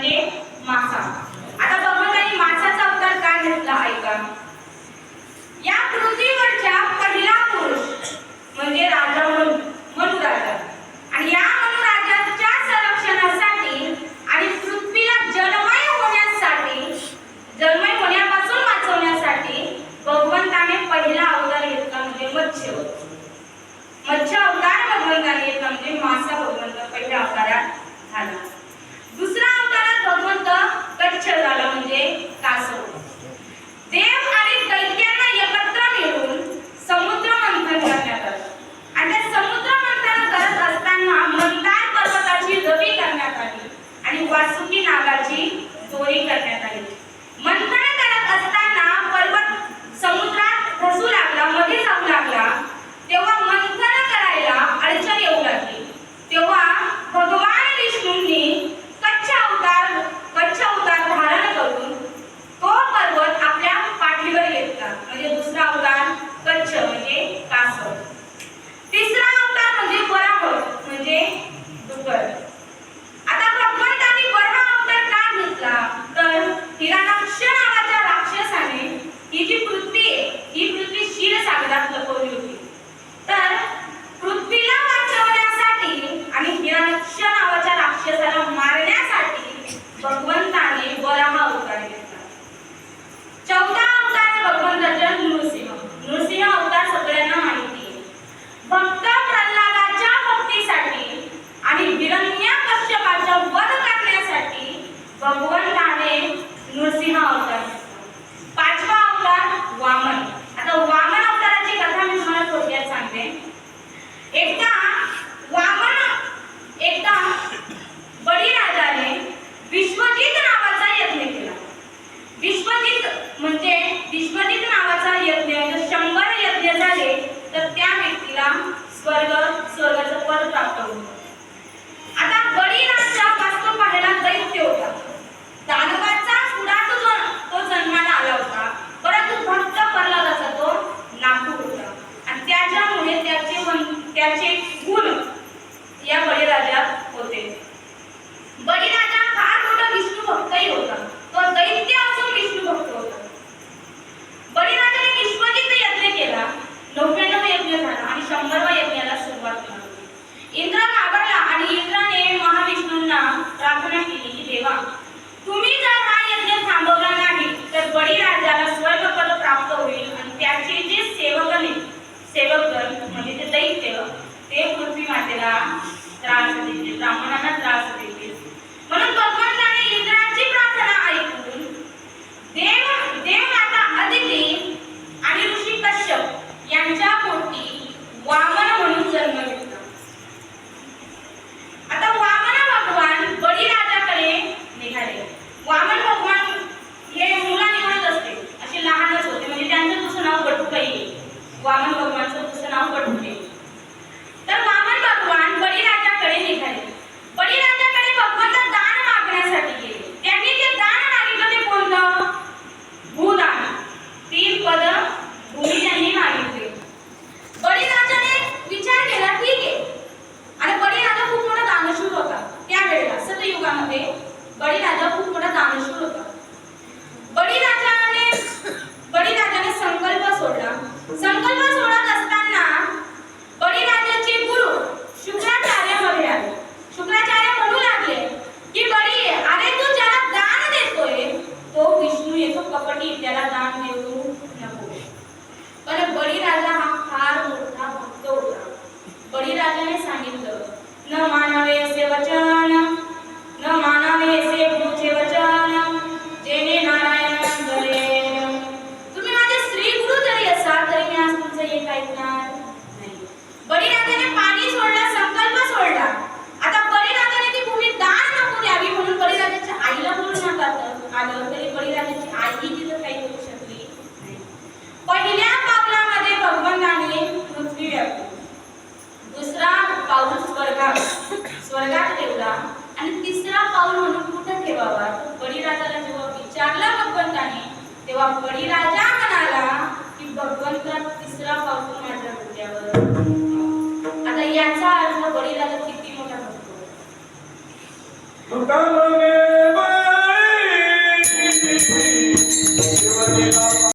म्हणजे मासा. बासुंदी नागाची चोरी करण्यात आली. म्हणतात विश्वजित म्हणजे विश्वजित नावाचा यज्ञ जर शंभर यज्ञ झाले तर त्या व्यक्तीला स्वर्ग स्वर्गाचं पद प्राप्त होतं. 咱们俩一起去接 बळीराजाला जेव्हा विचारला भगवंताने तेव्हा बळीराजा म्हणाला की भगवंत तिसरा पावतो माझ्या डोक्यावर आता याचा अर्थ बळीराजा किती मोठा भक्तो